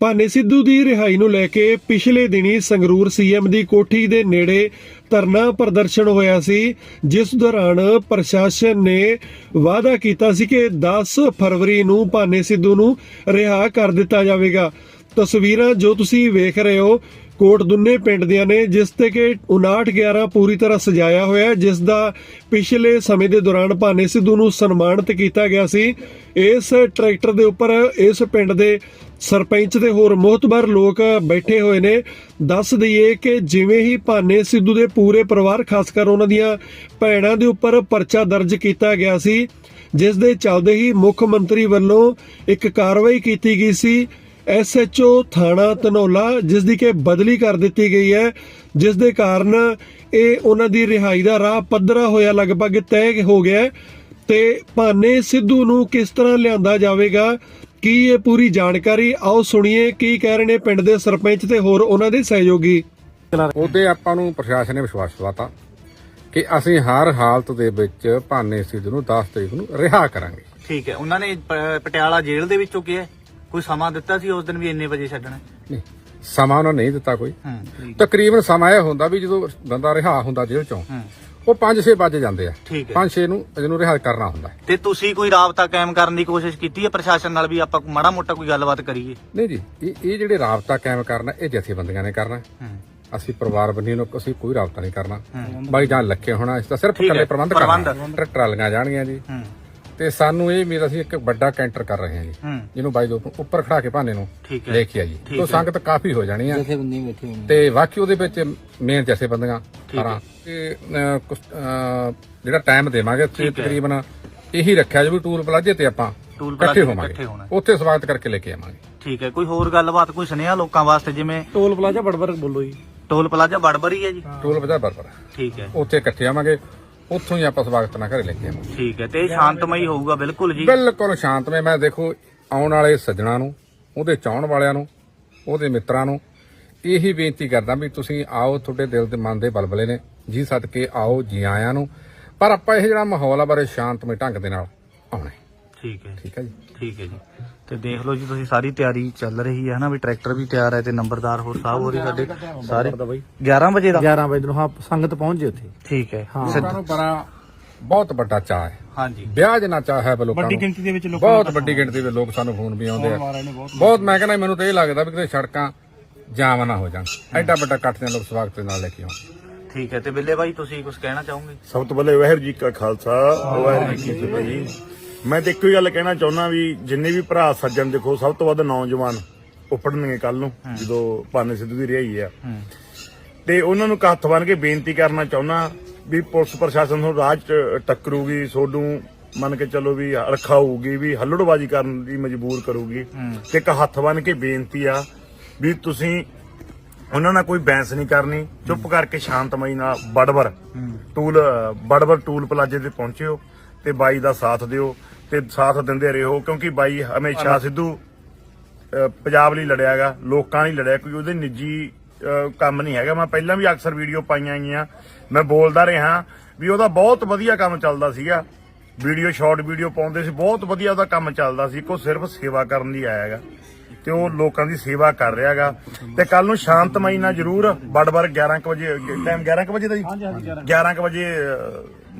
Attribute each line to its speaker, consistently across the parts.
Speaker 1: ਭਾਨੇ ਸਿੱਧੂ ਦੀ ਰਿਹਾਈ ਨੂੰ ਲੈ ਕੇ ਪਿਛਲੇ ਦਿਨੀ ਸੰਗਰੂਰ ਸੀਐਮ ਦੀ ਕੋਠੀ ਦੇ ਨੇੜੇ ਧਰਨਾ ਪ੍ਰਦਰਸ਼ਨ ਹੋਇਆ ਸੀ, ਜਿਸ ਦੌਰਾਨ ਪ੍ਰਸ਼ਾਸਨ ਨੇ ਵਾਅਦਾ ਕੀਤਾ ਸੀ ਕਿ 10 ਫਰਵਰੀ ਨੂੰ ਭਾਨੇ ਸਿੱਧੂ ਨੂੰ ਰਿਹਾ ਕਰ ਦਿੱਤਾ ਜਾਵੇਗਾ। ਤਸਵੀਰਾਂ ਜੋ ਤੁਸੀਂ ਵੇਖ ਰਹੇ ਹੋ ਕੋਟ ਦੁੰਨੇ ਪਿੰਡ ਦੀਆਂ ਨੇ, ਜਿਸ ਤੇ ਕਿ 5911 ਪੂਰੀ ਤਰ੍ਹਾਂ ਸਜਾਇਆ ਹੋਇਆ ਜਿਸ ਦਾ ਪਿਛਲੇ ਸਮੇਂ ਦੇ ਦੌਰਾਨ ਭਾਨੇ ਸਿੱਧੂ ਨੂੰ ਸਨਮਾਨਿਤ ਕੀਤਾ ਗਿਆ ਸੀ। ਇਸ ਟਰੈਕਟਰ ਦੇ ਉੱਪਰ, ਇਸ ਪਿੰਡ ਦੇ ਸਰਪੰਚ ਤੇ ਹੋਰ ਮੋਹਤਬਰ ਲੋਕ ਬੈਠੇ ਹੋਏ ਨੇ। ਦੱਸ ਦਈਏ ਕਿ ਜਿਵੇਂ ਹੀ ਭਾਨੇ ਸਿੱਧੂ ਦੇ ਪੂਰੇ ਪਰਿਵਾਰ, ਖਾਸ ਕਰ ਉਹਨਾਂ ਦੀਆਂ ਭੈਣਾਂ ਦੇ ਉੱਪਰ ਪਰਚਾ ਦਰਜ ਕੀਤਾ ਗਿਆ ਸੀ, ਜਿਸ ਦੇ ਚੱਲਦੇ ਹੀ ਮੁੱਖ ਮੰਤਰੀ ਵੱਲੋਂ ਇੱਕ ਕਾਰਵਾਈ ਕੀਤੀ ਗਈ ਸੀ। ਐਸਐਚਓ ਥਾਣਾ ਧਨੌਲਾ ਜਿਸ ਦੀ ਕਿ ਬਦਲੀ ਕਰ ਦਿੱਤੀ ਗਈ ਹੈ ਜਿਸ ਦੇ ਕਾਰਨ ਇਹ ਉਹਨਾਂ ਦੀ ਰਿਹਾਈ ਦਾ ਰਾਹ ਪੱਧਰਾ ਹੋਇਆ ਲਗਭਗ ਤੈਅ ਹੋ ਗਿਆ ਤੇ ਭਾਨੇ ਸਿੱਧੂ ਨੂੰ ਕਿਸ ਤਰ੍ਹਾਂ ਲਿਆਂਦਾ ਜਾਵੇਗਾ? ਕੀ ਇਹ ਪੂਰੀ ਜਾਣਕਾਰੀ? ਆਓ ਸੁਣੀਏ ਕੀ ਕਹਿ ਰਹੇ ਨੇ ਪਿੰਡ ਦੇ ਸਰਪੰਚ ਤੇ ਹੋਰ ਉਹਨਾਂ ਦੇ ਸਹਿਯੋਗੀ?
Speaker 2: ਉਹਦੇ ਆਪਾਂ ਨੂੰ ਪ੍ਰਸ਼ਾਸਨ ਨੇ ਵਿਸ਼ਵਾਸ ਦਿਵਾਤਾ ਕਿ ਅਸੀਂ ਹਰ ਹਾਲਤ ਦੇ ਵਿੱਚ ਭਾਨੇ ਸਿੱਧੂ ਨੂੰ 10 ਤਰੀਕ ਨੂੰ ਰਿਹਾ ਕਰਾਂਗੇ।
Speaker 3: ਠੀਕ ਹੈ। ਉਹਨਾਂ ਨੇ ਪਟਿਆਲਾ ਜੇਲ੍ਹ ਦੇ ਵਿੱਚੋਂ ਕਿਹਾ ਕੋਈ ਸਮਾਂ ਦਿੱਤਾ ਸੀ ਉਸ ਦਿਨ ਵੀ ਇੰਨੇ ਵਜੇ ਛੱਡਣਾ?
Speaker 2: ਨਹੀਂ ਸਮਾਂ ਉਹਨਾਂ ਨਹੀਂ ਦਿੱਤਾ ਕੋਈ।
Speaker 3: ਹੂੰ
Speaker 2: ਤਕਰੀਬਨ ਸਮਾਂ ਇਹ ਹੁੰਦਾ ਵੀ ਜਦੋਂ ਬੰਦਾ ਰਿਹਾ ਹੁੰਦਾ ਜੇਲ੍ਹ ਚੋਂ ਉਹ 5-6 ਵਜੇ ਜਾਂਦੇ ਆ।
Speaker 3: ਠੀਕ ਹੈ।
Speaker 2: 5-6 ਨੂੰ ਇਹਨੂੰ ਰਿਹਾ ਕਰਨਾ ਹੁੰਦਾ।
Speaker 3: ਤੇ ਤੁਸੀਂ ਕੋਈ ਰਾਬਤਾ ਕਾਇਮ ਕਰਨ ਦੀ ਕੋਸ਼ਿਸ਼ ਕੀਤੀ ਹੈ ਪ੍ਰਸ਼ਾਸਨ ਨਾਲ ਵੀ ਆਪਾਂ ਮਾੜਾ ਮੋਟਾ ਕੋਈ ਗੱਲਬਾਤ ਕਰੀਏ?
Speaker 2: ਨਹੀਂ ਜੀ ਇਹ ਇਹ ਜਿਹੜੇ ਰਾਬਤਾ ਕਾਇਮ ਕਰਨਾ ਇਹ ਜਥੇਬੰਦੀਆਂ ਨੇ ਕਰਨਾ। ਅਸੀਂ ਪਰਿਵਾਰ ਬੰਨੀ ਨੂੰ ਅਸੀਂ ਕੋਈ ਰਾਬਤਾ ਨਹੀਂ ਕਰਨਾ। ਬਾਈ ਜਾਨ ਲੱਖੇ ਹੋਣਾ ਇਸ ਦਾ ਸਿਰਫ ਇਕੱਲੇ ਪ੍ਰਬੰਧ। ਕਰਨਾ ਟਰੱਕ ਟਰਾਲੀਆਂ ਜਾਣਗੀਆਂ ਜੀ। ਤੇ ਸਾਨੂੰ ਇਹ ਮੇਰਾ ਅਸੀਂ ਇੱਕ ਵੱਡਾ ਕੈਂਟਰ ਕਰ ਰਹੇ ਹਾਂ ਜੀ।
Speaker 3: ਹੂੰ।
Speaker 2: ਜਿਹਨੂੰ ਬਾਈ ਦੋ ਉੱਪਰ ਖੜਾ ਕੇ ਭਾਨੇ ਨੂੰ
Speaker 3: ਹੈ।
Speaker 2: ਲੈ ਕੇ
Speaker 3: ਠੀਕ
Speaker 2: ਤੋਂ
Speaker 3: ਹੈ।
Speaker 2: ਸੰਗਤ ਕਾਫੀ ਹੋ ਜਾਣੀ ਆ। ਤੇ ਬਾਕੀ ਉਹਦੇ ਵਿੱਚ ਮੇਨ ਜੈਸੇ ਬੰਦੀਆਂ
Speaker 3: ਹੈ।
Speaker 2: ਸਾਰਾ ਤੇ ਜਿਹੜਾ ਟਾਈਮ ਦੇਵਾਂਗੇ
Speaker 3: ਹੈ।
Speaker 2: ਤਕਰੀਬਨ ਇਹੀ ਰੱਖਿਆ ਜੀ ਵੀ ਟੂਲ ਪਲਾਜੇ ਤੇ ਆਪਾਂ ਇਕੱਠੇ
Speaker 3: ਤੇ
Speaker 2: ਹੋਵਾਂਗੇ। ਉੱਥੇ ਸਵਾਗਤ ਕਰਕੇ ਲੈ ਕੇ ਆਵਾਂਗੇ।
Speaker 3: ਠੀਕ ਹੈ। ਕੋਈ ਹੋਰ ਗੱਲਬਾਤ ਕੋਈ ਸੁਨੇਹਾ ਲੋਕਾਂ ਵਾਸਤੇ ਜਿਵੇਂ
Speaker 4: ਟੋਲ ਪਲਾਜ਼ਾ ਬੜਬੜ ਬੋਲੋ ਜੀ।
Speaker 3: ਟੋਲ ਪਲਾਜ਼ਾ ਬੜਬੜੀ ਹੈ ਜੀ।
Speaker 2: ਟੂਲ ਪਲਾਜਾ ਬਰਬਰ
Speaker 3: ਠੀਕ ਹੈ।
Speaker 2: ਉੱਥੇ ਇਕੱਠੇ ਆਵਾਂਗੇ। ਉੱਥੋਂ ਹੀ ਆਪਾਂ ਸਵਾਗਤ ਨਾਲ ਘਰੇ ਲੈ ਕੇ ਆਵਾਂਗੇ।
Speaker 3: ਠੀਕ ਹੈ ਤੇ ਇਹ ਸ਼ਾਂਤਮਈ ਹੋਊਗਾ ਬਿਲਕੁਲ ਜੀ।
Speaker 2: ਬਿਲਕੁਲ ਸ਼ਾਂਤਮਈ ਮੈਂ ਦੇਖੋ ਆਉਣ ਵਾਲੇ ਸੱਜਣਾ ਨੂੰ ਉਹਦੇ ਚਾਹਣ ਵਾਲਿਆਂ ਨੂੰ ਉਹਦੇ ਮਿੱਤਰਾਂ ਨੂੰ ਇਹੀ ਬੇਨਤੀ ਕਰਦਾ ਵੀ ਤੁਸੀਂ ਆਓ ਤੁਹਾਡੇ ਦਿਲ ਦੇ ਮਨ ਦੇ ਬਲਬਲੇ ਨੇ ਜੀ ਸਦਕੇ ਆਓ ਜੀ ਆਇਆਂ ਨੂੰ। ਪਰ ਆਪਾਂ ਇਹ ਜਿਹੜਾ ਮਾਹੌਲ ਆ ਬਾਰੇ ਸ਼ਾਂਤਮਈ ਢੰਗ ਦੇ ਨਾਲ ਆਉਣਾ।
Speaker 3: ਠੀਕ ਹੈ
Speaker 2: ਠੀਕ ਹੈ ਜੀ।
Speaker 3: ਠੀਕ ਹੈ ਜੀ। ਤੇ ਦੇਖ ਲਓ ਜੀ ਤੁਸੀਂ ਸਾਰੀ ਤਿਆਰੀ ਚੱਲ ਰਹੀ ਹੈ ਨਾ ਵੀ ਟਰੈਕਟਰ ਵੀ ਤਿਆਰ ਹੈ ਤੇ ਨੰਬਰਦਾਰ ਹੋਰ ਸਾਹਿਬ ਹੋਰੀ ਸਾਡੇ ਸਾਰੇ 11 ਵਜੇ ਦਾ?
Speaker 4: 11 ਵਜੇ ਨੂੰ ਹਾਂ ਸੰਗਤ ਪਹੁੰਚ ਜੇ ਉੱਥੇ।
Speaker 3: ਠੀਕ ਹੈ।
Speaker 2: ਲੋਕਾਂ ਨੂੰ ਬੜਾ ਬਹੁਤ ਵੱਡਾ ਚਾਹ ਹੈ।
Speaker 3: ਹਾਂਜੀ।
Speaker 2: ਵਿਆਹ ਜਿੰਨਾ ਚਾਹ ਹੈ ਲੋਕਾਂ ਨੂੰ।
Speaker 4: ਗਿਣਤੀ ਦੇ ਵਿੱਚ ਲੋਕ
Speaker 2: ਬਹੁਤ ਵੱਡੀ ਗਿਣਤੀ ਦੇ ਲੋਕ ਸਾਨੂੰ ਫੋਨ ਵੀ ਆਉਂਦੇ ਆ। ਬਹੁਤ ਮੈਂ ਕਹਿੰਦਾ ਮੈਨੂੰ ਤਾਂ ਇਹ ਲੱਗਦਾ ਵੀ ਕਿਤੇ ਸੜਕਾਂ ਜਾਮ ਨਾ ਹੋ ਜਾਣ। ਐਡਾ ਵੱਡਾ ਇਕੱਠ ਦੇ ਲੋਕ ਸਵਾਗਤ ਦੇ ਨਾਲ ਲੈ ਕੇ ਆਉਣ।
Speaker 3: ਠੀਕ ਹੈ ਤੇ ਬਿੱਲੇ ਬਾਈ ਤੁਸੀਂ ਕੁਝ ਕਹਿਣਾ ਚਾਹੋਗੇ?
Speaker 5: ਸਭ ਤੋਂ ਪਹਿਲੇ ਵਾਹਿਗੁਰੂ ਜੀ ਕਾ ਖਾਲਸਾ ਵਾਹਿਗੁਰੂ ਜੀ ਕੀ ਫਤਿਹ। ਜੀ ਮੈਂ ਤੇ ਇੱਕੋ ਹੀ ਗੱਲ ਕਹਿਣਾ ਚਾਹੁੰਦਾ ਵੀ ਜਿੰਨੇ ਵੀ ਭਰਾ ਸੱਜਣ ਦੇਖੋ ਸਭ ਤੋਂ ਵੱਧ ਨੌਜਵਾਨ ਉੱਪੜਨਗੇ ਕੱਲ ਨੂੰ ਜਦੋਂ ਭਾਨੇ ਸਿੱਧੂ ਦੀ ਰਿਹਾਈ ਆ। ਤੇ ਉਹਨਾਂ ਨੂੰ ਹੱਥ ਬੰਨ ਕੇ ਬੇਨਤੀ ਕਰਨਾ ਚਾਹੁੰਦਾ ਵੀ ਪੁਲਿਸ ਪ੍ਰਸ਼ਾਸਨ ਨੂੰ ਰਾਜ ਚ ਟੱਕਰੂਗੀ ਸੋਡੂ ਮੰਨ ਕੇ ਚੱਲੋ ਵੀ ਰਖਾਊਗੀ ਵੀ ਹੱਲੜਬਾਜੀ ਕਰਨ ਦੀ ਮਜਬੂਰ ਕਰੂਗੀ। ਤੇ ਇੱਕ ਹੱਥ ਬੰਨ ਕੇ ਬੇਨਤੀ ਆ ਵੀ ਤੁਸੀਂ ਉਹਨਾਂ ਨਾਲ ਕੋਈ ਬੈਂਸ ਨਹੀਂ ਕਰਨੀ ਚੁੱਪ ਕਰਕੇ ਸ਼ਾਂਤਮਈ ਨਾਲ ਬੜਬੜ ਟੂਲ ਬੜਬੜ ਟੂਲ ਪਲਾਜੇ ਤੇ ਪਹੁੰਚਿਓ ਤੇ ਬਾਈ ਦਾ ਸਾਥ ਦਿਓ। ਤੇ ਸਾਥ ਦਿੰਦੇ ਰਹੋ ਕਿਉਂਕਿ ਬਾਈ ਹਮੇਸ਼ਾ ਸਿੱਧੂ ਪੰਜਾਬ ਲਈ ਲੜਿਆਗਾ ਲੋਕਾਂ ਲਈ ਲੜਿਆ ਕੋਈ ਉਹਦੇ ਨਿੱਜੀ ਕੰਮ ਨਹੀਂ ਹੈਗਾ। ਮੈਂ ਪਹਿਲਾਂ ਵੀ ਅਕਸਰ ਵੀਡੀਓ ਪਾਈਆਂ ਗਈਆਂ ਮੈਂ ਬੋਲਦਾ ਰਿਹਾ ਵੀ ਉਹਦਾ ਬਹੁਤ ਵਧੀਆ ਕੰਮ ਚੱਲਦਾ ਸੀਗਾ। ਵੀਡੀਓ ਸ਼ਾਰਟ ਵੀਡੀਓ ਪਾਉਂਦੇ ਸੀ ਬਹੁਤ ਵਧੀਆ ਉਹਦਾ ਕੰਮ ਚੱਲਦਾ ਸੀ। ਕੋ ਸਿਰਫ ਸੇਵਾ ਕਰਨ ਲਈ ਆਇਆਗਾ ਤੇ ਉਹ ਲੋਕਾਂ ਦੀ ਸੇਵਾ ਕਰ ਰਿਹਾਗਾ ਤੇ ਕੱਲ ਨੂੰ ਸ਼ਾਂਤਮਈ ਨਾਲ ਜਰੂਰ ਬੜਬੜ 11 ਕੁ ਵਜੇ ਟਾਈਮ 11 ਕੁ ਵਜੇ ਦਾ ਜੀ? 11 ਕੁ ਵਜੇ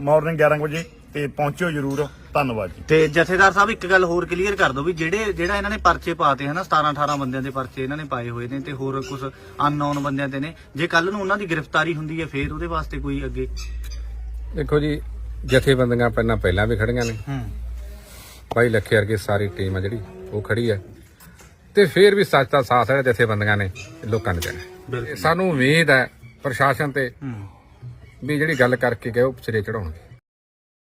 Speaker 5: ਮਾਰਨਿੰਗ 11 ਕੁ ਵਜੇ। ਤੇ ਪਹੁੰਚਿਓ ਜਰੂਰ। ਧੰਨਵਾਦ ਜੀ।
Speaker 3: ਤੇ ਜਥੇਦਾਰ ਸਾਹਿਬ ਇੱਕ ਗੱਲ ਹੋਰ ਕਲੀਅਰ ਕਰ ਦਿਓ ਵੀ ਜਿਹੜੇ ਜਿਹੜਾ ਇਹਨਾਂ ਨੇ ਪਰਚੇ ਪਾਤੇ ਹਨਾ 17 18 ਬੰਦਿਆਂ ਦੇ ਪਰਚੇ ਇਹਨਾਂ ਨੇ ਪਾਏ ਹੋਏ ਨੇ ਤੇ ਹੋਰ ਕੁਝ ਅਨਨੋਨ ਬੰਦਿਆਂ ਦੇ ਨੇ ਜੇ ਕੱਲ ਨੂੰ ਉਹਨਾਂ ਦੀ ਗ੍ਰਿਫਤਾਰੀ ਹੁੰਦੀ ਹੈ ਫੇਰ ਉਹਦੇ ਵਾਸਤੇ ਕੋਈ ਅੱਗੇ?
Speaker 2: ਦੇਖੋ ਜੀ ਜਥੇਬੰਦੀਆਂ ਪਹਿਲਾਂ ਪਹਿਲਾਂ ਵੀ ਖੜੀਆਂ ਨੇ।
Speaker 3: ਹੂੰ।
Speaker 2: ਬਾਈ ਲੱਖੇ ਵਰਗੀ ਸਾਰੀ ਟੀਮ ਆ ਜਿਹੜੀ ਉਹ ਖੜੀ ਹੈ। ਤੇ ਫੇਰ ਵੀ ਸੱਚ ਦਾ ਸਾਥ ਹੈ ਜਥੇਬੰਦੀਆਂ ਨੇ ਲੋਕਾਂ ਨੇ ਦੇਣਾ। ਸਾਨੂੰ ਉਮੀਦ ਹੈ ਪ੍ਰਸ਼ਾਸਨ ਤੇ ਵੀ ਜਿਹੜੀ ਗੱਲ ਕਰਕੇ ਗਏ ਉਹ ਸਿਰੇ ਚੜਾਉਣਗੇ।